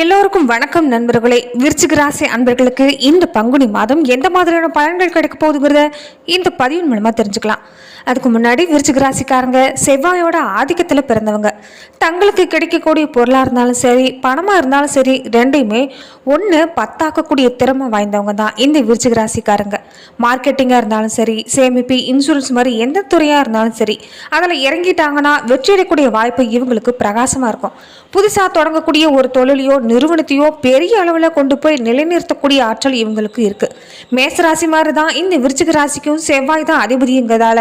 எல்லோருக்கும் வணக்கம் நண்பர்களே. விருச்சிக ராசி அன்பர்களுக்கு இந்த பங்குனி மாதம் எந்த மாதிரியான பலன்கள் கிடைக்க போகுதுங்கிறத இந்த பதிவின் மூலமாக தெரிஞ்சுக்கலாம். அதுக்கு முன்னாடி விருச்சிக ராசிக்காரங்க செவ்வாயோட ஆதிக்கத்தில் பிறந்தவங்க. தங்களுக்கு கிடைக்கக்கூடிய பொருளாக இருந்தாலும் சரி பணமாக இருந்தாலும் சரி ரெண்டையுமே ஒன்று பத்தாக்கக்கூடிய திறமை வாய்ந்தவங்க தான் இந்த விருச்சிக ராசிக்காரங்க. மார்க்கெட்டிங்காக இருந்தாலும் சரி சேமிப்பு இன்சூரன்ஸ் மாதிரி எந்த துறையாக இருந்தாலும் சரி அதில் இறங்கிட்டாங்கன்னா வெற்றியடையக்கூடிய வாய்ப்பு இவங்களுக்கு பிரகாசமாக இருக்கும். புதுசாக தொடங்கக்கூடிய ஒரு தொழிலையோ நிறுவனத்தையோ பெரிய அளவில் கொண்டு போய் நிலைநிறுத்தக்கூடிய ஆற்றல் இவங்களுக்கு மேச மேசராசி மாதிரி தான் இந்த விருச்சிக ராசிக்கும் செவ்வாய் தான் அதிபதிங்கிறதால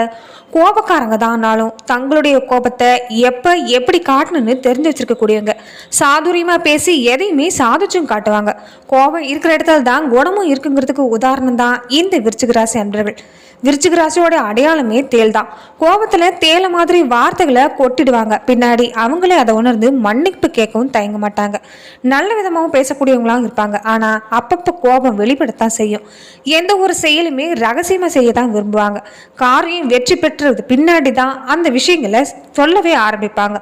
கோபக்காரங்க தான்னாலும் தங்களுடைய கோபத்தை எப்போ எப்படி காட்டணும்னு தெரிஞ்சு வச்சிருக்கக்கூடியவங்க. சாதுரியமாக பேசி எதையுமே சாதிச்சும் காட்டுவாங்க. கோபம் இருக்கிற இடத்துல தான் குணமும் இருக்குங்கிறதுக்கு உதாரணம் தான் இந்த விருச்சிக ராசி அன்பர்கள். விருச்சிக ராசியோட அடையாளமே தேல் தான் கோபத்தில் தேல மாதிரி வார்த்தைகளை கொட்டிடுவாங்க. பின்னாடி அவங்களே அதை உணர்ந்து மன்னிப்பு கேட்கவும் தயங்க மாட்டாங்க. நல்ல விதமாகவும் பேசக்கூடியவங்களாம் இருப்பாங்க. ஆனால் அப்பப்போ கோபம் வெளிப்படத்தான் செய்யும். எந்த ஒரு செயலுமே ரகசியமாக செய்ய தான் விரும்புவாங்க. காரியம் வெற்றி பெற்றது பின்னாடி தான் அந்த விஷயங்களை சொல்லவே ஆரம்பிப்பாங்க.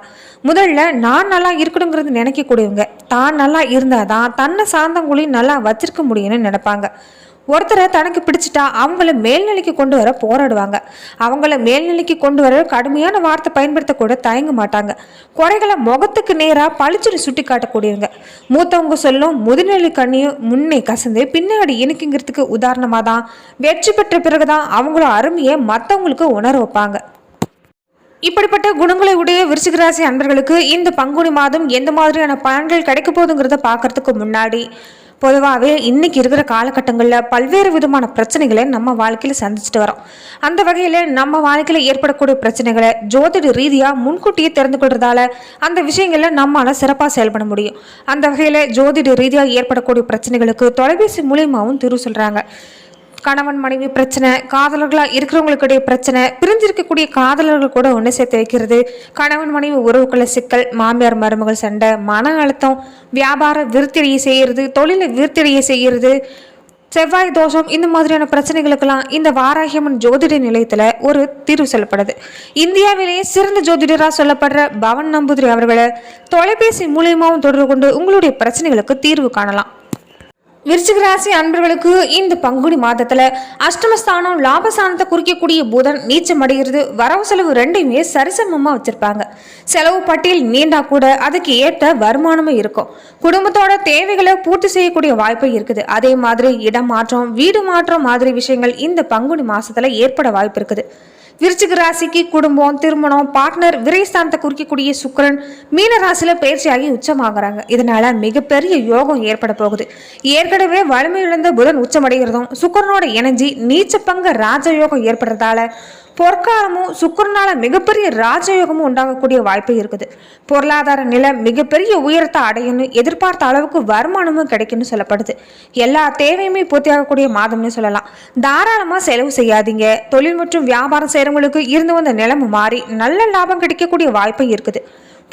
முதல்ல நான் நல்லா இருக்கணுங்கிறது நினைக்கக்கூடியவங்க. தான் நல்லா இருந்தால் தான் தன்னை சார்ந்தவங்களையும் நல்லா வச்சிருக்க முடியும்னு நினைப்பாங்க. ஒருத்தரை தனக்கு பிடிச்சிட்டா அவங்கள மேல்நிலைக்கு கொண்டு வர போராடுவாங்க. அவங்கள மேல்நிலைக்கு கொண்டு வர கடுமையான வார்த்தை பயன்படுத்தக்கூட தயங்க மாட்டாங்க. குறைகளை முகத்துக்கு நேராக பளிச்சுன்னு சுட்டி காட்டக்கூடியவங்க மூத்தவங்க சொல்லும் முதுநிலை கண்ணியும் முன்னே கசந்து பின்னாடி இனிக்குங்கிறதுக்கு உதாரணமாக தான் வெற்றி பெற்ற பிறகுதான் அவங்களோட அருமையை மற்றவங்களுக்கு உணர வைப்பாங்க. இப்படிப்பட்ட குணங்களை உடைய விருச்சிகராசி அன்பர்களுக்கு இந்த பங்குனி மாதம் எந்த மாதிரியான பலன்கள் கிடைக்க போகுதுங்கிறத பார்க்கறதுக்கு முன்னாடி பொதுவாகவே இன்னைக்கு இருக்கிற காலகட்டங்களில் பல்வேறு விதமான பிரச்சனைகளை நம்ம வாழ்க்கையில் சந்திச்சுட்டு வரோம். அந்த வகையில் நம்ம வாழ்க்கையில் ஏற்படக்கூடிய பிரச்சனைகளை ஜோதிட ரீதியாக முன்கூட்டியே தெரிந்து கொள்றதால அந்த விஷயங்களில் நம்மளால் சிறப்பாக செயல்பட முடியும். அந்த வகையில் ஜோதிட ரீதியாக ஏற்படக்கூடிய பிரச்சனைகளுக்கு தொலைபேசி மூலியமாகவும் தீர்வு சொல்கிறாங்க கணவன் மனைவி பிரச்சனை காதலர்களாக இருக்கிறவங்களுக்குடைய பிரச்சனை பிரிஞ்சிருக்கக்கூடிய காதலர்கள் கூட ஒன்று சேர்த்து வைக்கிறது. கணவன் மனைவி உறவுக்குள்ள சிக்கல் மாமியார் மருமகள் சண்டை மன அழுத்தம் வியாபார விருத்திடையை செய்கிறது தொழிலை விருத்திடையை செய்கிறது செவ்வாய் தோஷம் இந்த மாதிரியான பிரச்சனைகளுக்கெல்லாம் இந்த வாராகியம்மன் ஜோதிட நிலையத்தில் ஒரு தீர்வு சொல்லப்படுது. இந்தியாவிலேயே சிறந்த ஜோதிடராக சொல்லப்படுற பவன் நம்பூதிரி அவர்களை தொலைபேசி மூலியமாகவும் தொடர்பு கொண்டு உங்களுடைய பிரச்சனைகளுக்கு தீர்வு காணலாம். விருச்சிகராசி அன்பர்களுக்கு இந்த பங்குனி மாதத்துல அஷ்டமஸ்தானம் லாபஸ்தானத்தை குறிக்கக்கூடிய புதன் நீச்சம் அடைகிறது வரவு செலவு ரெண்டையுமே சரிசமமா வச்சிருப்பாங்க. செலவு பட்டியல் நீண்டா கூட அதுக்கு ஏற்ற வருமானமும் இருக்கும். குடும்பத்தோட தேவைகளை பூர்த்தி செய்யக்கூடிய வாய்ப்பு இருக்குது. அதே மாதிரி இடம் மாற்றம் வீடு மாற்றம் மாதிரி விஷயங்கள் இந்த பங்குனி மாசத்துல ஏற்பட வாய்ப்பு இருக்குது. விருச்சிக ராசிக்கு குடும்பம் திருமணம் பார்ட்னர் விரைஸ்தானத்தை குறிக்கக்கூடிய சுக்கிரன் மீன ராசியில பயிற்சியாகி உச்சமாகறாங்க. இதனால மிகப்பெரிய யோகம் ஏற்பட போகுது. ஏற்கனவே வலிமை இழந்த புதன் உச்சமடைகிறதும் சுக்கிரனோட இணைஞ்சி நீச்ச பங்க ராஜயோகம் ஏற்படுறதால பொற்காலமும் சுக்கரனால மிகப்பெரிய ராஜயோகமும் உண்டாகக்கூடிய வாய்ப்பு இருக்குது. பொருளாதார நிலை மிகப்பெரிய உயரத்தை அடையும்னு எதிர்பார்த்த அளவுக்கு வருமானமும் கிடைக்கும்னு சொல்லப்படுது. எல்லா தேவையுமே பூர்த்தியாகக்கூடிய மாதம்னு சொல்லலாம். தாராளமாக செலவு செய்யாதீங்க. தொழில் மற்றும் வியாபாரம் செய்கிறவங்களுக்கு இருந்து வந்த நிலைமை மாறி நல்ல லாபம் கிடைக்கக்கூடிய வாய்ப்பு இருக்குது.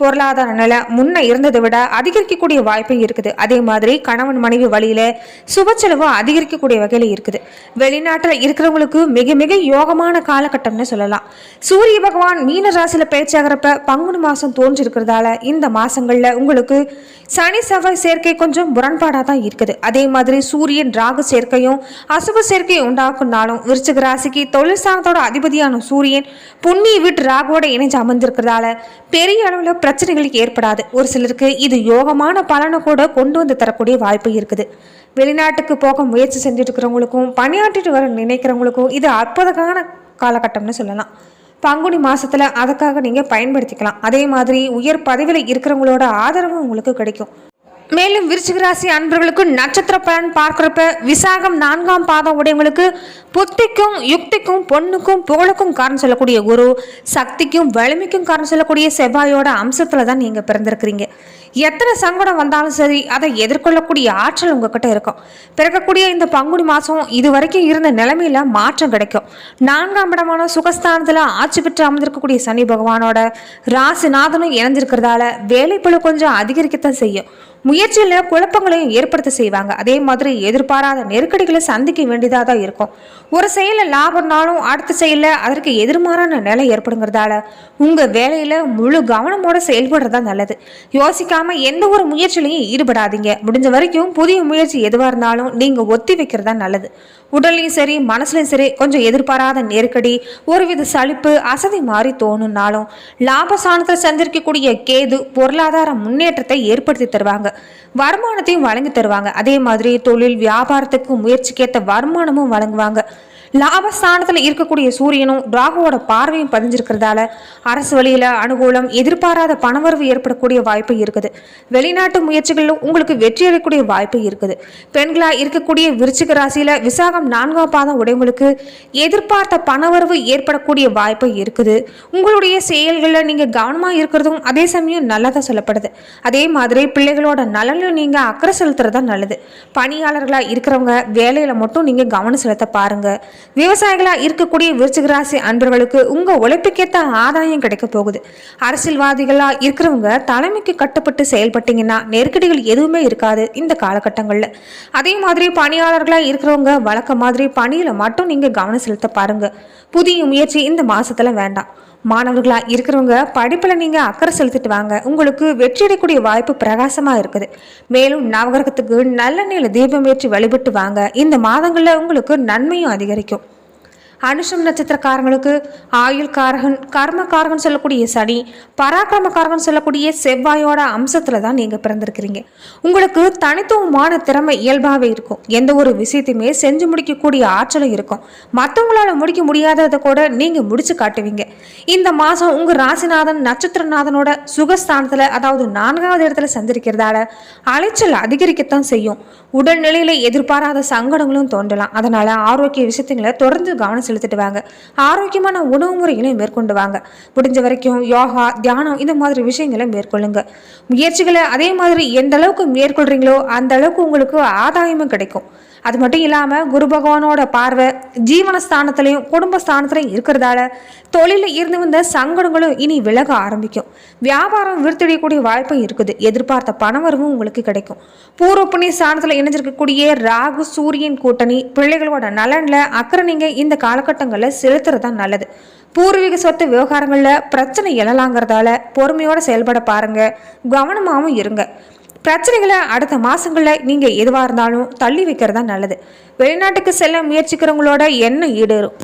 பொருளாதார நிலை முன்ன இருந்ததை விட அதிகரிக்கக்கூடிய வாய்ப்பும் இருக்குது. அதே மாதிரி கணவன் மனைவி வழியில சுப செலவு அதிகரிக்கக்கூடிய வகையில் இருக்குது. வெளிநாட்டில் இருக்கிறவங்களுக்கு மிக மிக யோகமான காலகட்டம்னு சொல்லலாம். சூரிய பகவான் மீன ராசியில பேச்சாகிறப்ப பங்குனி மாசம் தோன்றிருக்கிறதால இந்த மாசங்கள்ல உங்களுக்கு சனி செவ்வாய் சேர்க்கை கொஞ்சம் முரண்பாடாக தான் இருக்குது. அதே மாதிரி சூரியன் ராகு சேர்க்கையும் அசுப சேர்க்கையும் உண்டாக்குனாலும் விருச்சிக ராசிக்கு தொழில் சாணத்தோட அதிபதியான சூரியன் புண்ணிய வீட்டு ராகுவோட இணைஞ்சு அமர்ந்திருக்கிறதால பெரிய அளவில் பிரச்சனைகள் ஏற்படாது. ஒரு சிலருக்கு இது யோகமான பலனை கூட கொண்டு வந்து தரக்கூடிய வாய்ப்பு இருக்குது. வெளிநாட்டுக்கு போக முயற்சி செஞ்சுட்டு இருக்கிறவங்களுக்கும் பணியாற்றிட்டு வர நினைக்கிறவங்களுக்கும் இது அற்புதமான காலகட்டம்னு சொல்லலாம். பங்குனி மாசத்துல அதுக்காக நீங்க பயன்படுத்திக்கலாம். அதே மாதிரி உயர் பதவியில் இருக்கிறவங்களோட ஆதரவும் உங்களுக்கு கிடைக்கும். மேலும் விருச்சிகராசி அன்பர்களுக்கு நட்சத்திர பலன் பார்க்குறப்ப விசாகம் நான்காம் பாதம் உடையவங்களுக்கு புத்திக்கும் யுக்திக்கும் பொண்ணுக்கும் புகழுக்கும் காரணம் சொல்லக்கூடிய குரு சக்திக்கும் வலிமைக்கும் காரணம் சொல்லக்கூடிய செவ்வாயோட அம்சத்தில் தான் நீங்கள் பிறந்திருக்கிறீங்க. எத்தனை சங்கடம் வந்தாலும் சரி அதை எதிர்கொள்ளக்கூடிய ஆற்றல் உங்ககிட்ட இருக்கும். பிறக்கக்கூடிய இந்த பங்குனி மாதம் இது வரைக்கும் இருந்த நிலைமையில மாற்றம் கிடைக்கும். நான்காம் இடமான சுகஸ்தானத்தில் ஆட்சி பெற்று அமர்ந்திருக்கக்கூடிய சனி பகவானோட ராசிநாதனும் இணைஞ்சிருக்கிறதால வேலைப்பளு கொஞ்சம் அதிகரிக்கத்தான் செய்யும். முயற்சியில் குழப்பங்களையும் ஏற்படுத்த செய்வாங்க. அதே மாதிரி எதிர்பாராத நெருக்கடிகளை சந்திக்க வேண்டியதாக தான் இருக்கும். ஒரு செயலில் லாபம்னாலும் அடுத்த செயலில் அதற்கு எதிர்மாறான நிலை ஏற்படுங்கிறதால உங்கள் வேலையில் முழு கவனமோட செயல்படுறதா நல்லது. யோசிக்காமல் எந்த ஒரு முயற்சியிலையும் ஈடுபடாதீங்க. முடிஞ்ச வரைக்கும் புதிய முயற்சி எதுவாக இருந்தாலும் நீங்கள் ஒத்தி வைக்கிறதா நல்லது. உடல்லையும் சரி மனசுலையும் சரி கொஞ்சம் எதிர்பாராத நெருக்கடி ஒருவித சலிப்பு அசதி மாதிரி தோணுனாலும் லாபஸ்தானத்தில் சந்திருக்கக்கூடிய கேது பொருளாதார முன்னேற்றத்தை ஏற்படுத்தி தருவாங்க. வருமானத்தையும் வழங்கி தருவாங்க. அதே மாதிரி தொழில் வியாபாரத்துக்கு முயற்சிக்கேற்ற வருமானமும் வழங்குவாங்க. லாபஸ்தானத்தில் இருக்கக்கூடிய சூரியனும் ராகுவோட பார்வையும் பதிஞ்சிருக்கிறதால அரசு வழியில் அனுகூலம் எதிர்பாராத பணவரவு ஏற்படக்கூடிய வாய்ப்பு இருக்குது. வெளிநாட்டு முயற்சிகளிலும் உங்களுக்கு வெற்றி அடையக்கூடிய வாய்ப்பு இருக்குது. பெண்களா இருக்கக்கூடிய விருச்சிக ராசியில விசாகம் நான்காம் பாதம் உடையவங்களுக்கு எதிர்பார்த்த பணவரவு ஏற்படக்கூடிய வாய்ப்பு இருக்குது. உங்களுடைய செயல்களில் நீங்க கவனமா இருக்கிறதும் அதே சமயம் நல்லதா சொல்லப்படுது. அதே மாதிரி பிள்ளைகளோட நலனில் நீங்க அக்கறை செலுத்துறதா நல்லது. பணியாளர்களா இருக்கிறவங்க வேலையில மட்டும் நீங்க கவனம் செலுத்த பாருங்க. விவசாயிகளாக இருக்கக்கூடிய விருச்சிக ராசி அன்பர்களுக்கு உங்கள் உழைப்புக்கேற்ற ஆதாயம் கிடைக்க போகுது. அரசியல்வாதிகளாக இருக்கிறவங்க தலைமைக்கு கட்டுப்பட்டு செயல்பட்டீங்கன்னா நெருக்கடிகள் எதுவுமே இருக்காது இந்த காலகட்டங்களில். அதே மாதிரி பணியாளர்களாக இருக்கிறவங்க வழக்க மாதிரி பணியில் மட்டும் நீங்கள் கவனம் செலுத்த பாருங்கள் புதிய முயற்சி இந்த மாசத்துல வேண்டாம். மாணவர்களாக இருக்கிறவங்க படிப்பில் நீங்கள் அக்கறை செலுத்திட்டு வாங்க. உங்களுக்கு வெற்றியடையக்கூடிய வாய்ப்பு பிரகாசமாக இருக்குது. மேலும் நவகிரகத்துக்கு நல்ல நிலை தீபம் ஏற்றி வழிபட்டு வாங்க. இந்த மாதங்களில் உங்களுக்கு நன்மையும் அதிகரிக்கும். அனுஷம் நட்சத்திரக்காரங்களுக்கு ஆயுள் காரகன் கர்மக்காரகன் சொல்லக்கூடிய சனி பராக்கிரமக்காரகன் சொல்லக்கூடிய செவ்வாயோட அம்சத்தில் தான் நீங்கள் பிறந்திருக்கிறீங்க. உங்களுக்கு தனித்துவமான திறமை இயல்பாகவே இருக்கும். எந்த ஒரு விஷயத்தையுமே செஞ்சு முடிக்கக்கூடிய ஆற்றலும் இருக்கும். மற்றவங்களால முடிக்க முடியாததை கூட நீங்கள் முடிச்சு காட்டுவீங்க. இந்த மாதம் உங்கள் ராசிநாதன் நட்சத்திரநாதனோட சுகஸ்தானத்தில் அதாவது நான்காவது இடத்துல சந்திருக்கிறதால அலைச்சல் அதிகரிக்கத்தான் செய்யும். உடல்நிலையில் எதிர்பாராத சங்கடங்களும் தோன்றலாம். அதனால் ஆரோக்கிய விஷயத்துங்களை தொடர்ந்து கவனம் செலுத்திட்டு வாங்க ஆரோக்கியமான உணவு முறைகளையும் மேற்கொண்டு வாங்க முடிஞ்ச வரைக்கும் யோகா தியானம் இந்த மாதிரி விஷயங்களை மேற்கொள்ளுங்க. முயற்சிகளை அதே மாதிரி எந்த அளவுக்கு மேற்கொள்கிறீங்களோ அந்த அளவுக்கு உங்களுக்கு ஆதாயமும் கிடைக்கும். அது மட்டும் இல்லாமல் குரு பகவானோட பார்வை ஜீவனஸ்தானத்துலையும் குடும்பஸ்தானத்துலையும் இருக்கிறதால தொழிலில் இருந்து வந்த சங்கடங்களும் இனி விலக ஆரம்பிக்கும். வியாபாரம் விருத்தடையக்கூடிய வாய்ப்பும் இருக்குது. எதிர்பார்த்த பணவரவும் உங்களுக்கு கிடைக்கும். பூர்வ புண்ணிய ஸ்தானத்தில் இணைஞ்சிருக்கக்கூடிய ராகு சூரியன் கூட்டணி பிள்ளைகளோட நலனில் அக்கறை நீங்கள் இந்த காலகட்டங்களில் செலுத்துறது தான் நல்லது. பூர்வீக சொத்து விவகாரங்களில் பிரச்சனை எழலாங்கிறதால பொறுமையோடு செயல்பட பாருங்கள் கவனமாகவும் இருங்க. பிரச்சனைகளை அடுத்த மாதங்களில் நீங்கள் எதுவாக இருந்தாலும் தள்ளி வைக்கிறது தான் நல்லது. வெளிநாட்டுக்கு செல்ல முயற்சிக்கிறவங்களோட எண்ணம் ஈடேறும்.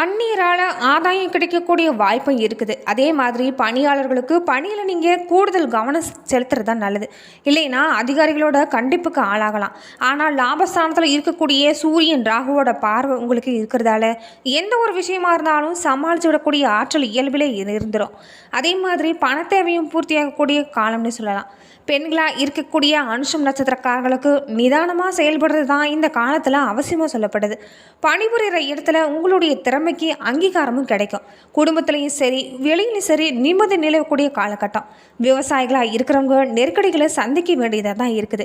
அந்நியரால் ஆதாயம் கிடைக்கக்கூடிய வாய்ப்பும் இருக்குது. அதே மாதிரி பணியாளர்களுக்கு பணியில் நீங்கள் கூடுதல் கவனம் செலுத்துறது தான் நல்லது. இல்லைன்னா அதிகாரிகளோட கண்டிப்புக்கு ஆளாகலாம். ஆனால் லாபஸ்தானத்தில் இருக்கக்கூடிய சூரியன் ராகுவோட பார்வை உங்களுக்கு இருக்கிறதால எந்த ஒரு விஷயமா இருந்தாலும் சமாளித்து விடக்கூடிய ஆற்றல் இயல்பிலே இருந்துடும் அதே மாதிரி பண தேவையும் பூர்த்தியாகக்கூடிய காலம்னு சொல்லலாம். பெண்களாக இருக்கக்கூடிய அனுஷம் நட்சத்திரக்காரர்களுக்கு நிதானமாக செயல்படுறது தான் இந்த காலத்தில் அவசியமாக சொல்லப்படுது. பணிபுரிகிற இடத்துல உங்களுடைய திறமைக்கு அங்கீகாரமும் கிடைக்கும். குடும்பத்துலேயும் சரி வெளியிலையும் சரி நிம்மதி நிலவக்கூடிய காலகட்டம். விவசாயிகளாக இருக்கிறவங்க நெருக்கடிகளை சந்திக்க வேண்டியதாக தான் இருக்குது.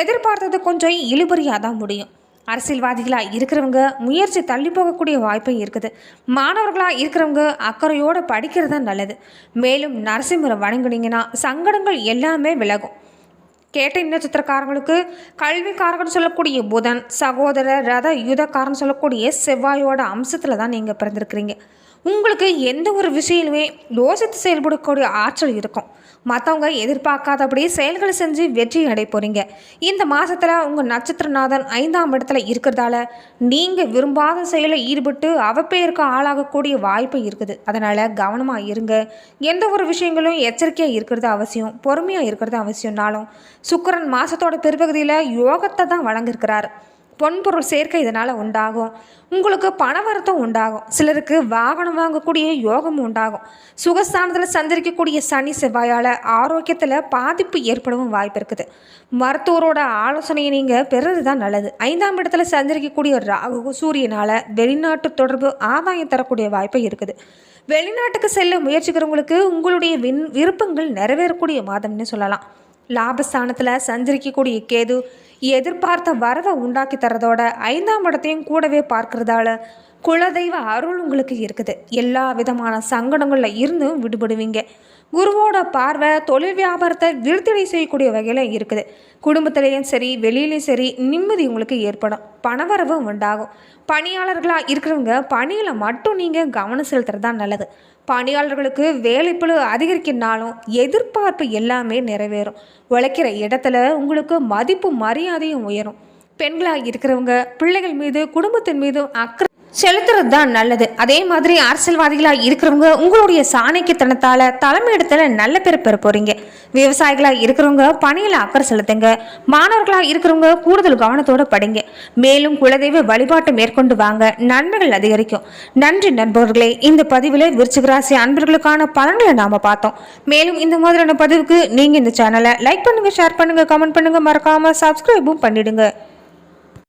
எதிர்பார்த்தது கொஞ்சம் இழுபறியாக தான் முடியும். அரசியல்வாதிகளாக இருக்கிறவங்க முயற்சி தள்ளி போகக்கூடிய வாய்ப்பும் இருக்குது. மாணவர்களாக இருக்கிறவங்க அக்கறையோடு படிக்கிறது தான் நல்லது. மேலும் நரசிம்மரை வணங்குனீங்கன்னா சங்கடங்கள் எல்லாமே விலகும். கேட்ட நட்சத்திரக்காரங்களுக்கு கல்விக்காரகன் சொல்லக்கூடிய புதன் சகோதர ரத யுதக்காரன் சொல்லக்கூடிய செவ்வாயோட அம்சத்தில் தான் நீங்கள் பிறந்திருக்கிறீங்க. உங்களுக்கு எந்த ஒரு விஷயமே யோசித்து செயல்படக்கூடிய ஆற்றல் இருக்கும். மற்றவங்க எதிர்பார்க்காதபடி செயல்களை செஞ்சு வெற்றி அடை போகிறீங்க இந்த மாதத்தில் உங்கள் நட்சத்திரநாதன் ஐந்தாம் இடத்துல இருக்கிறதால நீங்கள் விரும்பாத செயலை ஈடுபட்டு அவப்பெயருக்கு ஆளாகக்கூடிய வாய்ப்பு இருக்குது. அதனால் கவனமாக இருங்க. எந்த ஒரு விஷயங்களும் எச்சரிக்கையாக இருக்கிறது அவசியம். பொறுமையாக இருக்கிறது அவசியம்னாலும் சுக்கரன் மாதத்தோட பிற்பகுதியில் யோகத்தை தான் வழங்கியிருக்கிறார். பொன்பொருள் சேர்க்கை இதனால் உண்டாகும். உங்களுக்கு பண வருத்தம் உண்டாகும். சிலருக்கு வாகனம் வாங்கக்கூடிய யோகம் உண்டாகும். சுகஸ்தானத்தில் சந்திரிக்கக்கூடிய சனி செவ்வாயால் ஆரோக்கியத்தில் பாதிப்பு ஏற்படவும் வாய்ப்பு இருக்குது. மருத்துவரோட ஆலோசனையை நீங்கள் பெறுறது தான் நல்லது. ஐந்தாம் இடத்துல சந்திரிக்கக்கூடிய ராகு சூரியனால் வெளிநாட்டு தொடர்பு ஆதாயம் தரக்கூடிய வாய்ப்பு இருக்குது. வெளிநாட்டுக்கு செல்ல முயற்சிக்கிறவங்களுக்கு உங்களுடைய வின் விருப்பங்கள் நிறைவேறக்கூடிய மாதம்னு சொல்லலாம். லாபஸ்தானத்தில் சஞ்சரிக்கக்கூடிய கேது எதிர்பார்த்த வரவை உண்டாக்கி தரதோட ஐந்தாம் இடத்தையும் கூடவே பார்க்கறதால குலதெய்வ அருள் உங்களுக்கு இருக்குது. எல்லா விதமான சங்கடங்களில் இருந்தும் விடுபடுவீங்க. குருவோட பார்வை தொழில் வியாபாரத்தை விருத்தடை செய்யக்கூடிய வகையில் இருக்குது. குடும்பத்திலையும் சரி வெளியிலையும் சரி நிம்மதி உங்களுக்கு ஏற்படும். பணவரவும் உண்டாகும். பணியாளர்களாக இருக்கிறவங்க பணியில் மட்டும் நீங்கள் கவனம் செலுத்துறது தான் நல்லது. பணியாளர்களுக்கு வேலைப்பளு அதிகரிக்கினாலும் எதிர்பார்ப்பு எல்லாமே நிறைவேறும். உழைக்கிற இடத்துல உங்களுக்கு மதிப்பு மரியாதையும் உயரும். பெண்களாக இருக்கிறவங்க பிள்ளைகள் மீது குடும்பத்தின் மீது அக்கறை செலுத்துறது தான் நல்லது. அதே மாதிரி அரசியல்வாதிகளாக இருக்கிறவங்க உங்களுடைய சாணக்கியத்தனத்தால் தலைமையிடத்தில் நல்ல பேர் பெற போகிறீங்க விவசாயிகளாக இருக்கிறவங்க பணியில் அக்கறை செலுத்துங்க. மாணவர்களாக இருக்கிறவங்க கூடுதல் கவனத்தோடு படிங்க. மேலும் குலதெய்வ வழிபாட்டை மேற்கொண்டு வாங்க நன்மைகள் அதிகரிக்கும். நன்றி நண்பர்களே இந்த பதிவில் விருச்சிகராசி அன்பர்களுக்கான பலன்களை நாம் பார்த்தோம். மேலும் இந்த மாதிரியான பதிவுக்கு நீங்கள் இந்த சேனலை லைக் பண்ணுங்கள் ஷேர் பண்ணுங்கள் கமெண்ட் பண்ணுங்கள் மறக்காமல் சப்ஸ்கிரைபும் பண்ணிடுங்க.